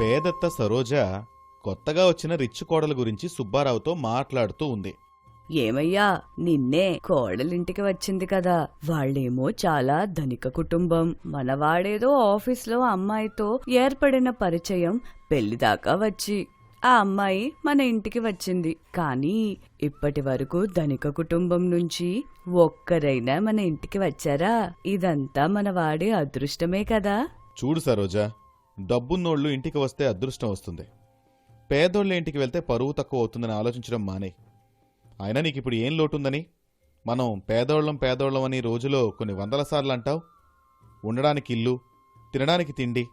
పేదత్త సరోజ కొత్తగా వచ్చిన రిచ్ కోడల గురించి సుబ్బారావుతో మాట్లాడుతూ ఉంది. ఏమయ్యా నిన్నే కోడలింటికి వచ్చింది కదా. వాళ్ళేమో చాలా ధనిక కుటుంబం. మనవాడేదో ఆఫీస్లో అమ్మాయితో ఏర్పడిన పరిచయం పెళ్ళిదాకా వచ్చి ఆ అమ్మాయి మన ఇంటికి వచ్చింది. కానీ ఇప్పటి వరకు ధనిక కుటుంబం నుంచి ఒక్కరైనా మన ఇంటికి వచ్చారా? ఇదంతా మన వాడి అదృష్టమే కదా. చూడు సరోజ డబ్బున్నోళ్ళు ఇంటికి వస్తే అదృష్టం వస్తుంది. పేదోళ్ళ ఇంటికి వెళ్తే పరువు తక్కువ అవుతుందని ఆలోచించడం మానే. అయినా నీకు ఇప్పుడు ఏం లోటుందని? మనం పేదోళ్ళం పేదోళ్ళం అని రోజులో కొన్ని వందల సార్లు అంటావు ఉండడానికి ఇల్లు తినడానికి తిండి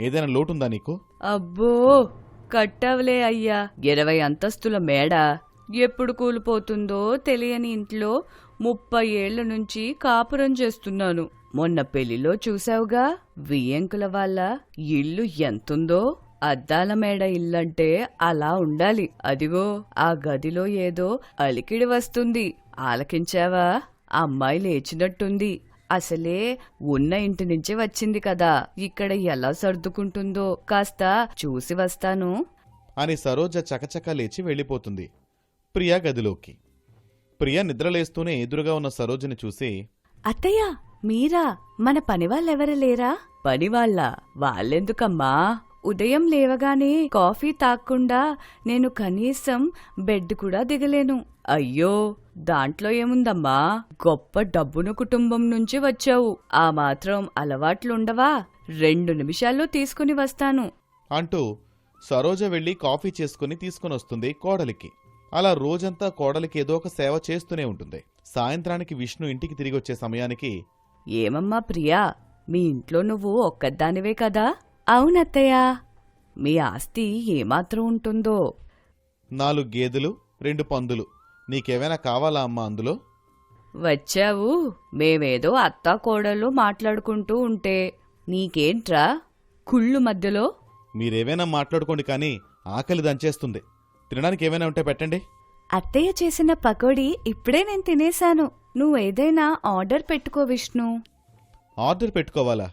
ఏదైనా లోటుందా నీకు? అబ్బో కట్టవలే అయ్యా. ఇరవై అంతస్తుల మేడ ఎప్పుడు కూలిపోతుందో తెలియని ఇంట్లో ముప్పై ఏళ్ళ నుంచి కాపురం చేస్తున్నాను. మొన్న పెళ్ళిలో చూసావుగా వియ్యంకుల వాళ్ళ ఇల్లు ఎంతుందో? అద్దాల మేడ ఇల్లంటే అలా ఉండాలి. అదిగో ఆ గదిలో ఏదో అలికిడి వస్తుంది. ఆలకించావా? అమ్మాయి లేచినట్టుంది. అసలే ఉన్న ఇంటి నుంచి వచ్చింది కదా. ఇక్కడ ఎలా సర్దుకుంటుందో కాస్త చూసి వస్తాను. అని సరోజ చకచక లేచి వెళ్ళిపోతుంది. ప్రియా గదిలోకి. ప్రియ నిద్రలేస్తూనే ఎదురుగా ఉన్న సరోజని చూసి అత్తయ్య మీరా? మన పనివాళ్ళెవరు లేరా? పనివాళ్ళ? వాళ్ళెందుకమ్మా? ఉదయం లేవగానే కాఫీ తాక్కుండా నేను కనీసం బెడ్ కూడా దిగలేను. అయ్యో దాంట్లో ఏముందమ్మా? గొప్ప డబ్బును కుటుంబం నుంచి వచ్చావు. ఆ మాత్రం అలవాట్లుండవా? రెండు నిమిషాల్లో తీసుకుని వస్తాను. అంటూ సరోజ వెళ్ళి కాఫీ చేసుకుని తీసుకుని వస్తుంది కోడలికి. అలా రోజంతా కోడలికి ఏదో ఒక సేవ చేస్తూనే ఉంటుంది. సాయంత్రానికి విష్ణు ఇంటికి తిరిగి వచ్చే సమయానికి ఏమమ్మా ప్రియా? మీ ఇంట్లో నువ్వు ఒక్కదానివే కదా? అవునత్తయ్యా. మీ ఆస్తి ఏమాత్రం ఉంటుందో? నాలుగు గేదెలు రెండు పందులు. నీకేమైనా కావాలా అమ్మా అందులో? వచ్చావు. మేమేదో అత్తా కోడలు మాట్లాడుకుంటూ ఉంటే. నీకేంట్రా? కుళ్ళు మధ్యలో? మీరేమైనా మాట్లాడుకోండి కానీ ఆకలి దంచేస్తుంది. తినడానికి ఏమైనా ఉంటే పెట్టండి. అత్తయ్య చేసిన పకోడీ ఇప్పుడే నేను తినేశాను. నువ్వేదైనా ఆర్డర్ పెట్టుకో విష్ణు. ఆర్డర్ పెట్టుకోవాలా?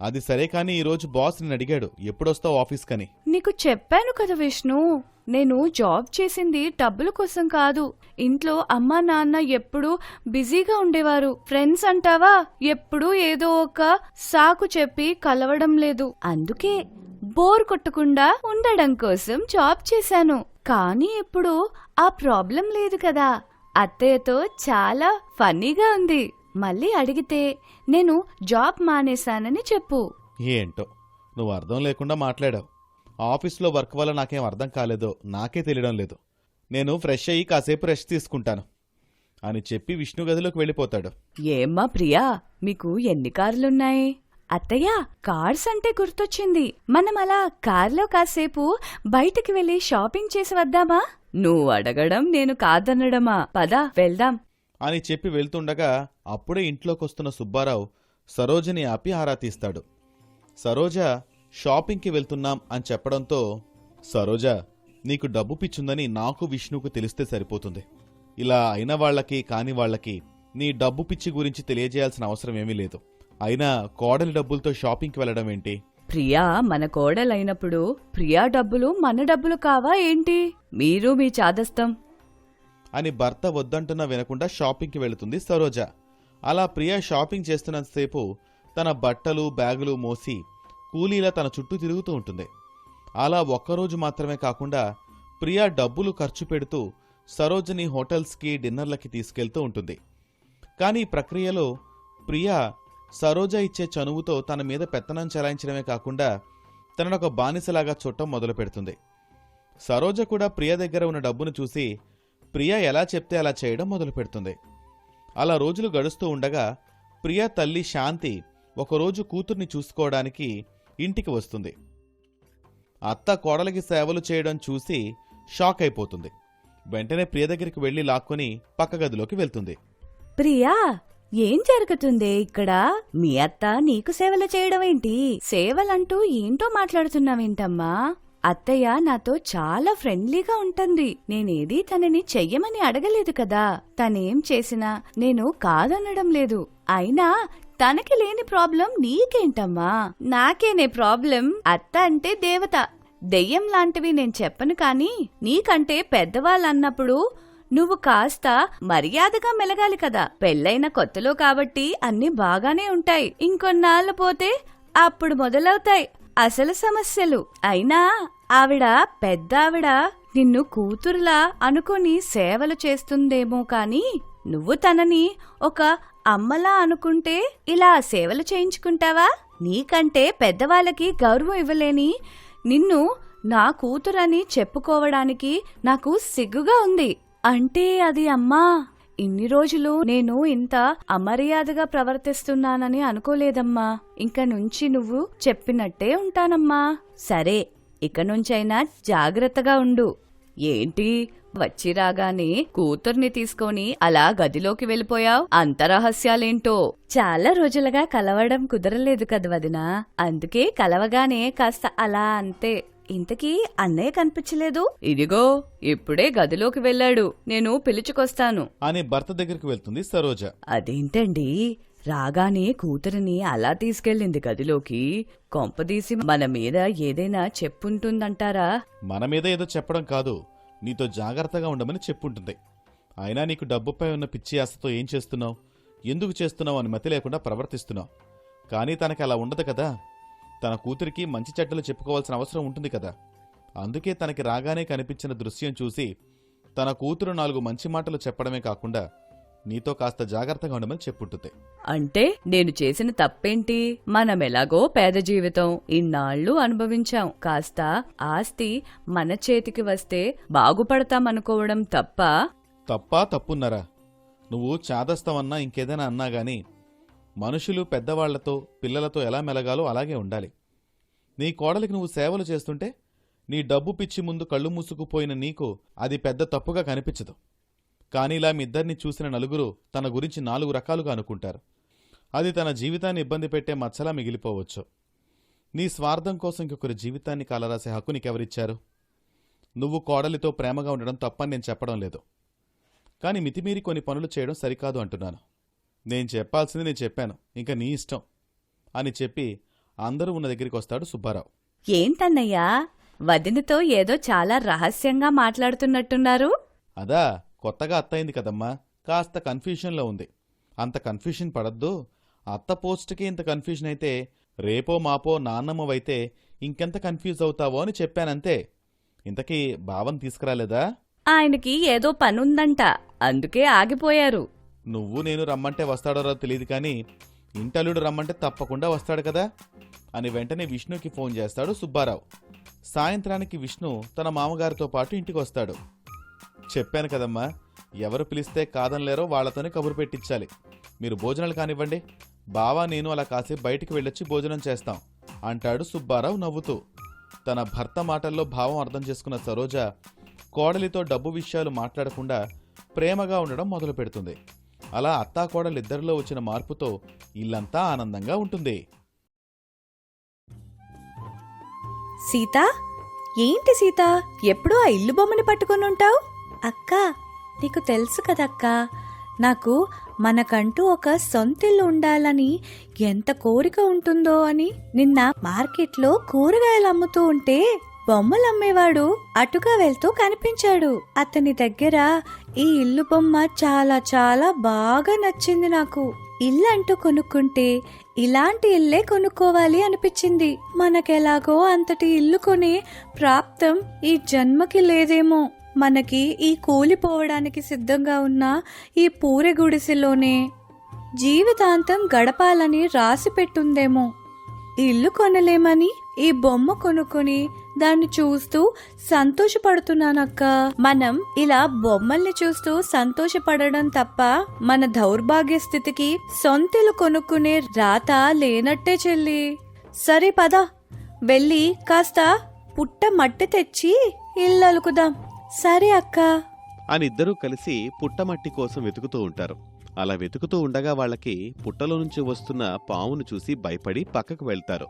అది సరే కానీ ఈరోజు బాస్ నిన్ను అడిగాడు. ఎప్పుడొస్తావు ఆఫీస్కని? నీకు చెప్పాను కదా విష్ణు. నేను జాబ్ చేసింది డబ్బుల కోసం కాదు. ఇంట్లో అమ్మా నాన్న ఎప్పుడూ బిజీగా ఉండేవారు. ఫ్రెండ్స్ అంటావా? ఎప్పుడూ ఏదో ఒక సాకు చెప్పి కలవడం లేదు. అందుకే బోర్ కొట్టకుండా ఉండడం కోసం జాబ్ చేశాను. కానీ ఇప్పుడు ఆ ప్రాబ్లం లేదు కదా. అత్తయ్యతో చాలా ఫన్నీగా ఉంది. మళ్ళీ అడిగితే నేను జాబ్ మానేశానని చెప్పు. ఏంటో నువ్వు అర్థం లేకుండా మాట్లాడావు. ఆఫీస్లో వర్క్ వల్ల నాకేం అర్థం కాలేదో నాకే తెలియడం లేదు. నేను ఫ్రెష్ అయ్యి కాసేపు రెస్ట్ తీసుకుంటాను అని చెప్పి విష్ణు గదిలోకి వెళ్ళిపోతాడు. ఏమ్మా ప్రియా మీకు ఎన్ని కార్లున్నాయి? అత్తయ్య కార్స్ అంటే గుర్తొచ్చింది. మనం అలా కార్లో కాసేపు బయటికి వెళ్ళి షాపింగ్ చేసి వద్దామా? నువ్వు అడగడం నేను కాదనడమా? పద వెళ్దాం. అని చెప్పి వెళ్తుండగా అప్పుడే ఇంట్లోకి వస్తున్న సుబ్బారావు సరోజని ఆపి ఆరా తీస్తాడు. సరోజ షాపింగ్కి వెళ్తున్నాం అని చెప్పడంతో సరోజ నీకు డబ్బు పిచ్చుందని నాకు విష్ణుకు తెలిస్తే సరిపోతుంది. ఇలా అయిన వాళ్ళకి కాని వాళ్ళకి నీ డబ్బు పిచ్చి గురించి తెలియజేయాల్సిన అవసరం ఏమీ లేదు. అయినా కోడలి డబ్బులతో షాపింగ్కి వెళ్ళడం ఏంటి? ప్రియా మన కోడలైనప్పుడు ప్రియా డబ్బులు మన డబ్బులు కావా ఏంటి? మీరు మీ చాదస్తం. అని భర్త వద్దంటున్నా వినకుండా షాపింగ్కి వెళుతుంది సరోజ. అలా ప్రియ షాపింగ్ చేస్తున్నంతసేపు తన బట్టలు బ్యాగులు మోసి కూలీలా తన చుట్టూ తిరుగుతూ ఉంటుంది. అలా ఒక్కరోజు మాత్రమే కాకుండా ప్రియా డబ్బులు ఖర్చు పెడుతూ సరోజని హోటల్స్కి డిన్నర్లకి తీసుకెళ్తూ ఉంటుంది. కానీ ఈ ప్రక్రియలో ప్రియా సరోజ ఇచ్చే చనువుతో తన మీద పెత్తనం చెలాయించడమే కాకుండా తననొక బానిసలాగా చుట్టం మొదలు పెడుతుంది సరోజ కూడా ప్రియ దగ్గర ఉన్న డబ్బును చూసి ప్రియ ఎలా చెప్తే అలా చేయడం మొదలు పెడుతుంది అలా రోజులు గడుస్తూ ఉండగా ప్రియ తల్లి శాంతి ఒకరోజు కూతుర్ని చూసుకోవడానికి ఇంటికి వస్తుంది. అత్త కోడలికి సేవలు చేయడం చూసి షాక్ అయిపోతుంది. వెంటనే ప్రియ దగ్గరికి వెళ్ళి లాక్కొని పక్క గదిలోకి వెళ్తుంది. ప్రియా ఏం జరుగుతుందే ఇక్కడ? మీ అత్త నీకు సేవలు చేయడం ఏంటి సేవలంటూ ఏంటో మాట్లాడుతున్నావేంటమ్మా? అత్తయ్య నాతో చాలా ఫ్రెండ్లీగా ఉంటుంది. నేనేది తనని చెయ్యమని అడగలేదు కదా. తనేం చేసినా నేను కాదనడం లేదు. అయినా తనకి లేని ప్రాబ్లం నీకేంటమ్మా? నాకేనే ప్రాబ్లం అత్త అంటే దేవత. దెయ్యం లాంటివి నేను చెప్పను కాని నీకంటే పెద్దవాళ్ళన్నప్పుడు నువ్వు కాస్త మర్యాదగా మెలగాలి కదా. పెళ్ళైన కొత్తలో కాబట్టి అన్ని బాగానే ఉంటాయి. ఇంకొన్నాళ్ళు పోతే అప్పుడు మొదలవుతాయి. అసలు సమస్యలు. అయినా ఆవిడ పెద్ద ఆవిడ నిన్ను కూతురులా అనుకుని సేవలు చేస్తుందేమో కాని నువ్వు తనని ఒక అమ్మలా అనుకుంటే ఇలా సేవలు చేయించుకుంటావా? నీకంటే పెద్దవాళ్ళకి గౌరవం ఇవ్వలేని నిన్ను నా కూతురని చెప్పుకోవడానికి నాకు సిగ్గుగా ఉంది. అంటే అది అమ్మా ఇన్ని రోజులు నేను ఇంత అమర్యాదగా ప్రవర్తిస్తున్నానని అనుకోలేదమ్మా. ఇంక నుంచి నువ్వు చెప్పినట్టే ఉంటానమ్మా. సరే ఇక నుంచైనా జాగ్రత్తగా ఉండు. ఏంటి వచ్చి రాగానే కూతుర్ని తీసుకొని అలా గదిలోకి వెళ్ళిపోయావు? అంత రహస్యాలేంటో చాలా రోజులుగా కలవడం కుదరలేదు కదా వదినా. అందుకే కలవగానే కాస్త అలా అంతే. ఇంతకీ అన్నయ్య కనిపించలేదు? ఇదిగో ఇప్పుడే గదిలోకి వెళ్ళాడు. నేను పిలుచుకొస్తాను. అని భర్త దగ్గరికి వెళ్తుంది సరోజ. అదేంటండి? రాగానే కూతురిని అలా తీసుకెళ్ళింది గదిలోకి. కొంపదీసి మన మీద ఏదైనా చెప్పుంటుందంటారా? మన మీద ఏదో చెప్పడం కాదు. నీతో జాగ్రత్తగా ఉండమని చెప్పుంటుంది. అయినా నీకు డబ్బుపై ఉన్న పిచ్చి ఆశతో ఏం చేస్తున్నావు? ఎందుకు చేస్తున్నావు అని మతి లేకుండా ప్రవర్తిస్తున్నావు. కానీ తనకి అలా ఉండదు కదా. తన కూతురికి మంచి చెడ్డలు చెప్పుకోవాల్సిన అవసరం ఉంటుంది కదా. అందుకే తనకి రాగానే కనిపించిన దృశ్యం చూసి తన కూతురు నాలుగు మంచి మాటలు చెప్పడమే కాకుండా నీతో కాస్త జాగ్రత్తగా ఉండమని చెప్పుంటుంది. అంటే నేను చేసిన తప్పేంటి? మనం ఎలాగో పేద జీవితం ఇన్నాళ్ళు అనుభవించాం. కాస్త ఆస్తి మన చేతికి వస్తే బాగుపడతామనుకోవడం తప్ప? తప్పా తప్పున్నారా? నువ్వు చాదస్తావన్నా ఇంకేదైనా అన్నా గాని మనుషులు పెద్దవాళ్ళతో పిల్లలతో ఎలా మెలగాలో అలాగే ఉండాలి. నీ కోడలికి నువ్వు సేవలు చేస్తుంటే నీ డబ్బు పిచ్చి ముందు కళ్ళు మూసుకుపోయిన నీకు అది పెద్ద తప్పుగా కనిపించదు. కానీ ఇలా మీ ఇద్దరిని చూసిన నలుగురు తన గురించి నాలుగు రకాలుగా అనుకుంటారు. అది తన జీవితాన్ని ఇబ్బంది పెట్టే మచ్చలా మిగిలిపోవచ్చు. నీ స్వార్థం కోసం ఇంకొకరి జీవితాన్ని కాలరాసే హక్కు నీకెవరిచ్చారు? నువ్వు కోడలితో ప్రేమగా ఉండడం తప్పని నేను చెప్పడం లేదు. కానీ మితిమీరి కొన్ని పనులు చేయడం సరికాదు అంటున్నాను. నేను చెప్పాల్సింది నేను చెప్పాను. ఇంకా నీ ఇష్టం. అని చెప్పి అందరూ ఉన్న దగ్గరికి వస్తాడు సుబ్బారావు. ఏంటన్నయ్యా వదినతో ఏదో చాలా రహస్యంగా మాట్లాడుతున్నట్టున్నారు. అదా కొత్తగా అత్త అయింది కదమ్మా. కాస్త కన్ఫ్యూషన్లో ఉంది. అంత కన్ఫ్యూషన్ పడద్దు. అత్త పోస్ట్కి ఇంత కన్ఫ్యూషన్ అయితే రేపో మాపో నాన్నమ్మవైతే ఇంకెంత కన్ఫ్యూజ్ అవుతావో అని చెప్పానంతే. ఇంతకీ భావం తీసుకురాలేదా? ఆయనకి ఏదో పనుందంట. అందుకే ఆగిపోయారు. నువ్వు నేను రమ్మంటే వస్తాడో తెలియదు కానీ ఇంటల్లుడు రమ్మంటే తప్పకుండా వస్తాడు కదా? అని వెంటనే విష్ణుకి ఫోన్ చేస్తాడు సుబ్బారావు. సాయంత్రానికి విష్ణు తన మామగారితో పాటు ఇంటికి వస్తాడు. చెప్పాను కదమ్మా ఎవరు పిలిస్తే కాదనలేరో వాళ్ళతోనే కబురు పెట్టించాలి. మీరు భోజనాలు కానివ్వండి. బావా నేను అలా కాసేపు బయటికి వెళ్ళొచ్చి భోజనం చేస్తాం అంటాడు సుబ్బారావు నవ్వుతూ. తన భర్త మాటల్లో భావం అర్థం చేసుకున్న సరోజ కోడలితో డబ్బు విషయాలు మాట్లాడకుండా ప్రేమగా ఉండడం మొదలు పెడుతుంది అలా అత్తాకోడలిద్దరిలో వచ్చిన మార్పుతో ఇల్లంతా ఆనందంగా ఉంటుంది. సీత? ఏంటి సీత? ఎప్పుడూ ఆ ఇల్లు బొమ్మని పట్టుకొని ఉంటావు? అక్క నీకు తెలుసు కదక్కా నాకు మనకంటూ ఒక సొంతిల్లు ఉండాలని ఎంత కోరిక ఉంటుందో అని నిన్న మార్కెట్లో కూరగాయలు అమ్ముతూ ఉంటే బొమ్మలు అమ్మేవాడు అటుగా వెళ్తూ కనిపించాడు. అతని దగ్గర ఈ ఇల్లు బొమ్మ చాలా చాలా బాగా నచ్చింది నాకు. ఇల్లు అంటూ కొనుక్కుంటే ఇలాంటి ఇల్లే కొనుక్కోవాలి అనిపించింది. మనకెలాగో అంతటి ఇల్లు కొనే ప్రాప్తం ఈ జన్మకి లేదేమో. మనకి ఈ కూలిపోవడానికి సిద్ధంగా ఉన్న ఈ పూరె గుడిసెలోనే జీవితాంతం గడపాలని రాసి పెట్టుందేమో. ఇల్లు కొనలేమని ఈ బొమ్మ కొనుక్కొని దాన్ని చూస్తూ సంతోషపడుతున్నానక్క. మనం ఇలా బొమ్మల్ని చూస్తూ సంతోషపడడం తప్ప మన దౌర్భాగ్య స్థితికి సొంతలు కొనుక్కునే రాత లేనట్టే చెల్లి. సరే పద. వెళ్ళి కాస్త పుట్ట మట్టి తెచ్చి ఇల్లు అలుకుదాం. సరే అక్క. అని ఇద్దరూ కలిసి పుట్టమట్టి కోసం వెతుకుతూ ఉంటారు. అలా వెతుకుతూ ఉండగా వాళ్ళకి పుట్టలో నుంచి వస్తున్న పామును చూసి భయపడి పక్కకు వెళ్తారు.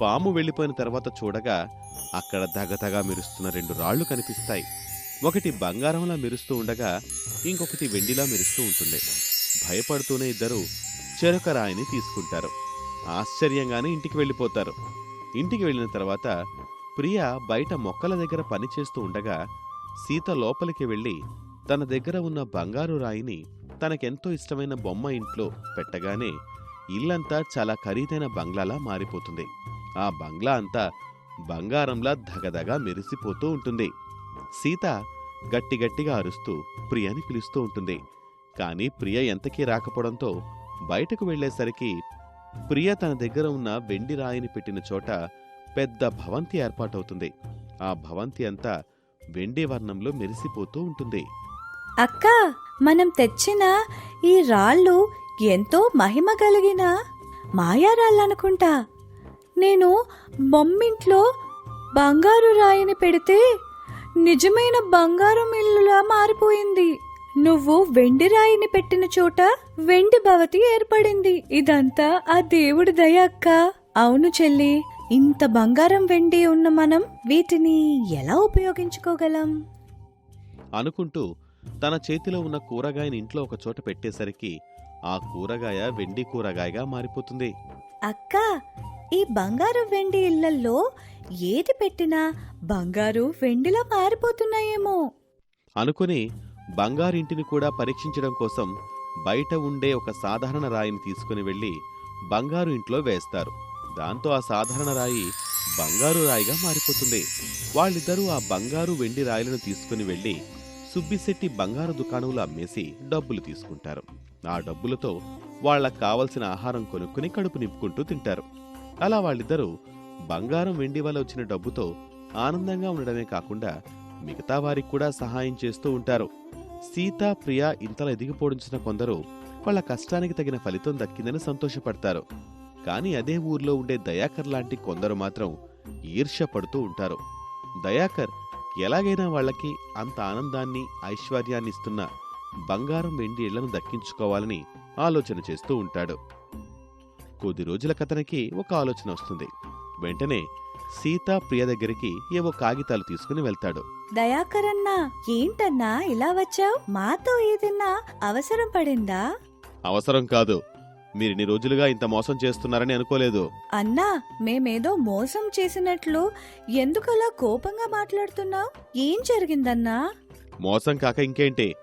పాము వెళ్ళిపోయిన తర్వాత చూడగా అక్కడ దగదగా మెరుస్తున్న రెండు రాళ్ళు కనిపిస్తాయి. ఒకటి బంగారంలా మెరుస్తూ ఉండగా ఇంకొకటి వెండిలా మెరుస్తూ ఉంటుంది. భయపడుతూనే ఇద్దరు చెరొక రాయిని తీసుకుంటారు. ఆశ్చర్యంగానే ఇంటికి వెళ్ళిపోతారు. ఇంటికి వెళ్ళిన తర్వాత ప్రియ బయట మొక్కల దగ్గర పనిచేస్తూ ఉండగా సీత లోపలికి వెళ్ళి తన దగ్గర ఉన్న బంగారు రాయిని తనకెంతో ఇష్టమైన బొమ్మ ఇంట్లో పెట్టగానే ఇల్లంతా చాలా ఖరీదైన బంగ్లాలా మారిపోతుంది. ఆ బంగ్లా అంతా బంగారంలా ధగధగా మెరిసిపోతూ ఉంటుంది. సీత గట్టి గట్టిగా అరుస్తూ ప్రియని పిలుస్తూ ఉంటుంది. కానీ ప్రియ ఎంతకీ రాకపోవడంతో బయటకు వెళ్ళేసరికి ప్రియ తన దగ్గర ఉన్న వెండి రాయిని పెట్టిన చోట పెద్ద భవంతి ఏర్పాటవుతుంది. ఆ భవంతి అంతా వెండి వర్ణంలో మెరిసిపోతూ ఉంటుంది. అక్క మనం తెచ్చిన ఈ రాళ్ళు ఎంతో మహిమ కలిగిన మాయారాళ్ళనుకుంటా. నేను బొమ్మింట్లో బంగారు రాయిని పెడితే నిజమైన బంగారం ఇల్లులా మారిపోయింది. నువ్వు వెండి రాయిని పెట్టిన చోట వెండి భవతి ఏర్పడింది. ఇదంతా ఆ దేవుడి దయ అక్క. అవును చెల్లి ఇంత బంగారం వెండి ఉన్న మనం వీటిని ఎలా ఉపయోగించుకోగలం? అనుకుంటూ తన చేతిలో ఉన్న కూరగాయని ఇంట్లో ఒక చోట పెట్టేసరికి ఆ కూరగాయ వెండి కూరగాయగా మారిపోతుంది. అక్క ఈ బంగారు వెండి ఇళ్ళల్లో ఏది పెట్టినా బంగారు వెండిలా మారిపోతున్నాయేమో అనుకుని బంగారింటిని కూడా పరీక్షించడం కోసం బయట ఉండే ఒక సాధారణ రాయిని తీసుకుని వెళ్ళి బంగారు ఇంట్లో వేస్తారు. దాంతో ఆ సాధారణ రాయి బంగారు రాయిగా మారిపోతుంది. వాళ్ళిద్దరూ ఆ బంగారు వెండి రాయిలను తీసుకుని వెళ్ళి సుబ్బిశెట్టి బంగారు దుకాణంలో అమ్మేసి డబ్బులు తీసుకుంటారు. ఆ డబ్బులతో వాళ్ళకు కావలసిన ఆహారం కొనుక్కుని కడుపు నింపుకుంటూ తింటారు. అలా వాళ్ళిద్దరూ బంగారం వెండి వల్ల వచ్చిన డబ్బుతో ఆనందంగా ఉండడమే కాకుండా మిగతా వారికి కూడా సహాయం చేస్తూ ఉంటారు. సీత ప్రియ ఇంతలా ఎదిగిపోడించిన కొందరు వాళ్ళ కష్టానికి తగిన ఫలితం దక్కిందని సంతోషపడతారు. కానీ అదే ఊర్లో ఉండే దయాకర్ లాంటి కొందరు మాత్రం ఈర్ష్య పడుతూ ఉంటారు. దయాకర్ ఎలాగైనా వాళ్ళకి అంత ఆనందాన్ని ఐశ్వర్యాన్ని ఇస్తున్న బంగారం వెండి ఇళ్ళను దక్కించుకోవాలని ఆలోచన చేస్తూ ఉంటాడు. కొద్ది రోజుల కథనకి ఒక ఆలోచన వస్తుంది. వెంటనే సీత ప్రియ దగ్గరికి ఏవో కాగితాలు తీసుకుని వెళ్తాడు. దయాకరన్నా ఏంటన్నా ఇలా వచ్చావ్? మాతో ఏదన్నా అవసరం పడిందా? అవసరం కాదు. మీరిన్ని రోజులుగా ఇంత మోసం చేస్తున్నారని అనుకోలేదు. అన్నా మేమేదో మోసం చేసినట్లు ఎందుకలా కోపంగా మాట్లాడుతున్నావ్? ఏం జరిగిందన్నా? మోసం కాక ఇంకేంటి?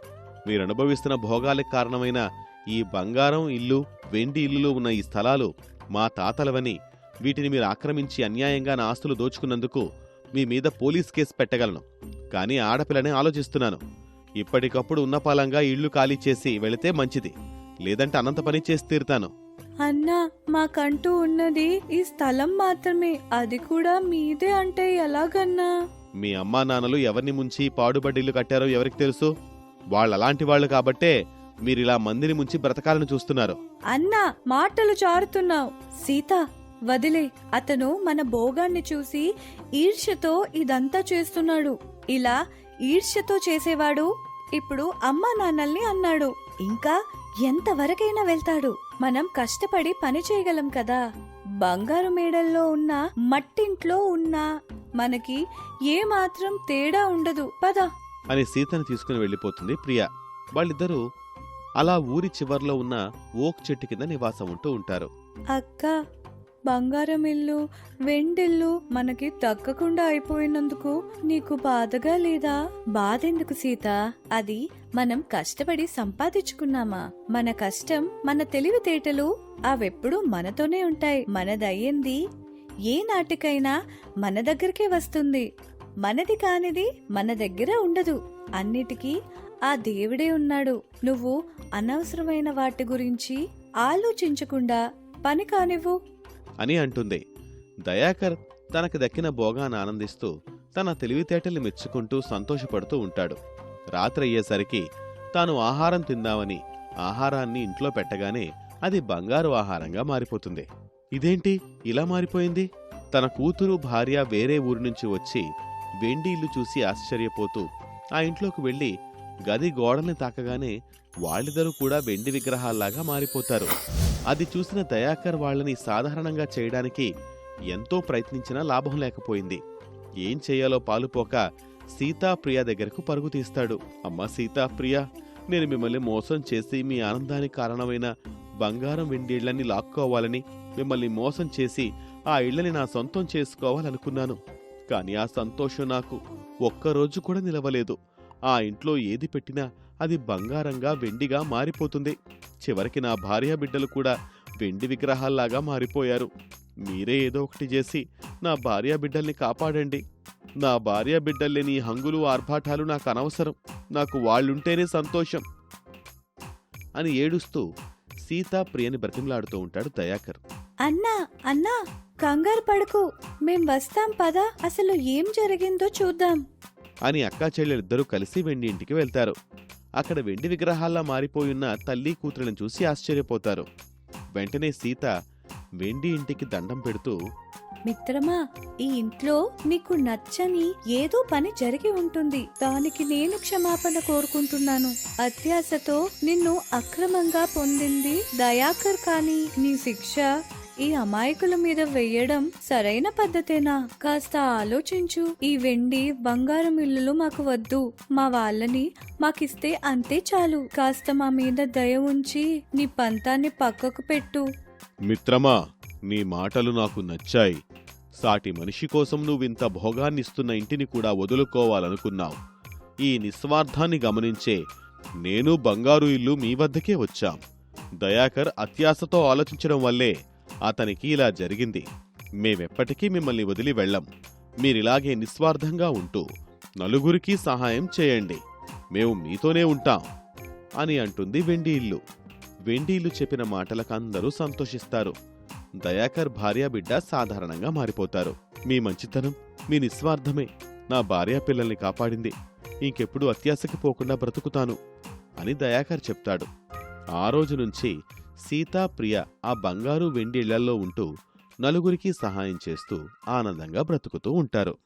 మీరు అనుభవిస్తున్న భోగాలకు కారణమైన ఈ బంగారం ఇల్లు వెండి ఇల్లులో ఉన్న ఈ స్థలాలు మా తాతలవని వీటిని మీరు ఆక్రమించి అన్యాయంగా నా ఆస్తులు దోచుకున్నందుకు మీ మీద పోలీస్ కేసు పెట్టగలను. కానీ ఆడపిల్లనే ఆలోచిస్తున్నాను. ఇప్పటికప్పుడు ఉన్నపాలంగా ఇళ్ళు ఖాళీ చేసి వెళితే మంచిది. లేదంటే అనంత పని చేసి తీరుతాను. అన్నా మాకంటూ ఉన్నది ఈ స్థలం మాత్రమే. అది కూడా మీదే అంటే ఎలాగన్నా? మీ అమ్మా నాన్నలు ఎవరిని ముంచి పాడుబడ్డిల్లు కట్టారో ఎవరికి తెలుసు? వాళ్ళు అలాంటి వాళ్ళు కాబట్టే మీరిలా మందిని ముంచి బ్రతకాలని చూస్తున్నారు. అన్నా మాటలు చారుతున్నావు. సీత వదిలే. అతను మన భోగాన్ని చూసి ఈర్ష్యతో ఇదంతా చేస్తున్నాడు. ఇలా ఈర్ష్యతో చేసేవాడు ఇప్పుడు అమ్మా నాన్నల్ని అన్నాడు. ఇంకా ఎంతవరకైనా వెళ్తాడు. మనం కష్టపడి పని చేయగలం కదా. బంగారు మేడల్లో ఉన్న మట్టింట్లో ఉన్న మనకి ఏ మాత్రం తేడా ఉండదు. పద. అని సీతను తీసుకుని వెళ్ళిపోతుంది ప్రియ. వాళ్ళిద్దరూ అలా ఊరి చివర్లో ఉన్న ఓక్ చెట్టు కింద నివాసం ఉంటూ ఉంటారు. అక్క బంగారం ఇల్లు వెండిల్లు మనకి తగ్గకుండా అయిపోయినందుకు నీకు బాధగా లేదా? బాధెందుకు సీత? అది మనం కష్టపడి సంపాదించుకున్నామా? మన కష్టం మన తెలివితేటలు అవెప్పుడూ మనతోనే ఉంటాయి. మనదయ్యింది ఏ నాటికైనా మన దగ్గరికే వస్తుంది. మనది కానిది మన దగ్గర ఉండదు. అన్నిటికీ ఆ దేవుడే ఉన్నాడు. నువ్వు అనవసరమైన వాటి గురించి ఆలోచించకుండా పని కానివ్వు. అని అంటుంది. దయాకర్ తనకు దక్కిన భోగాన్ని ఆనందిస్తూ తన తెలివితేటల్ని మెచ్చుకుంటూ సంతోషపడుతూ ఉంటాడు. రాత్రి అయ్యేసరికి తాను ఆహారం తిందామని ఆహారాన్ని ఇంట్లో పెట్టగానే అది బంగారు ఆహారంగా మారిపోతుంది. ఇదేంటి? ఇలా మారిపోయింది? తన కూతురు భార్య వేరే ఊరి నుంచి వచ్చి వెండి ఇల్లు చూసి ఆశ్చర్యపోతూ ఆ ఇంట్లోకి వెళ్ళి గది గోడల్ని తాకగానే వాళ్ళిద్దరూ కూడా వెండి విగ్రహాల్లాగా మారిపోతారు. అది చూసిన దయాకర్ వాళ్ళని సాధారణంగా చేయడానికి ఎంతో ప్రయత్నించినా లాభం లేకపోయింది. ఏం చేయాలో పాలుపోక సీతా ప్రియ దగ్గరకు పరుగు తీస్తాడు. అమ్మా సీతా ప్రియ నేను మిమ్మల్ని మోసం చేసి మీ ఆనందానికి కారణమైన బంగారం వెండి ఇళ్ళని లాక్కోవాలని మిమ్మల్ని మోసం చేసి ఆ ఇళ్ళని నా సొంతం చేసుకోవాలనుకున్నాను. కానీ ఆ సంతోషం నాకు ఒక్కరోజు కూడా నిలవలేదు. ఆ ఇంట్లో ఏది పెట్టినా అది బంగారంగా వెండిగా మారిపోతుంది. చివరికి నా భార్య బిడ్డలు కూడా వెండి విగ్రహాల్లాగా మారిపోయారు. మీరే ఏదో ఒకటి చేసి నా భార్య బిడ్డల్ని కాపాడండి. నా భార్య బిడ్డల్లేని ఈ హంగులు ఆర్భాటాలు నాకు అనవసరం. నాకు వాళ్ళుంటేనే సంతోషం. అని ఏడుస్తూ సీతా ప్రియని బ్రతిమలాడుతూ ఉంటాడు దయాకర్. అన్నా అన్నా కంగారు పడకు. మేం వస్తాం పదా. అసలు ఏం జరిగిందో చూద్దాం. అని అక్కా చెల్లెలిద్దరూ కలిసి వెండి ఇంటికి వెళ్తారు. అక్కడ వెండి విగ్రహాల్లా మారిపోయున్న తల్లి కూతురులను చూసి ఆశ్చర్యపోతారు. వెంటనే సీత వెండి ఇంటికి దండం పెడుతూ మిత్రమా ఈ ఇంట్లో నీకు నచ్చని ఏదో పని జరిగి ఉంటుంది. దానికి నేను క్షమాపణ కోరుకుంటున్నాను. అత్యాశతో నిన్ను అక్రమంగా పొందింది దయాకర్ కానీ. నీ శిక్ష ఈ అమాయకుల మీద వెయ్యడం సరైన పద్ధతేనా? కాస్త ఆలోచించు. ఈ వెండి బంగారం ఇల్లులు మాకు వద్దు. మా వాళ్ళని మాకిస్తే అంతే చాలు. కాస్త మా మీద దయ ఉంచి నీ పంతాన్ని పక్కకు పెట్టు. మిత్రమా నీ మాటలు నాకు నచ్చాయి. సాటి మనిషి కోసం నువ్వింత భోగాన్నిస్తున్న ఇంటిని కూడా వదులుకోవాలనుకున్నావు. ఈ నిస్వార్థాన్ని గమనించే నేను బంగారు ఇల్లు మీ వద్దకే వచ్చాం. దయాకర్ అత్యాశతో ఆలోచించడం వల్లే అతనికి ఇలా జరిగింది. మేమెప్పటికీ మిమ్మల్ని వదిలి వెళ్ళం. మీరిలాగే నిస్వార్థంగా ఉంటూ నలుగురికి సహాయం చేయండి. మేము మీతోనే ఉంటాం అని అంటుంది వెండి ఇల్లు. వెండి ఇల్లు చెప్పిన మాటలకు అందరూ సంతోషిస్తారు. దయాకర్ భార్య బిడ్డ సాధారణంగా మారిపోతారు. మీ మంచితనం మీ నిస్వార్థమే నా భార్య పిల్లల్ని కాపాడింది. ఇంకెప్పుడు అత్యాశకి పోకుండా బ్రతుకుతాను అని దయాకర్ చెప్తాడు. ఆ రోజు నుంచి సీతా ప్రియ ఆ బంగారు వెండి ఇళ్ళలో ఉంటూ నలుగురికి సహాయం చేస్తూ ఆనందంగా బ్రతుకుతూ ఉంటారు.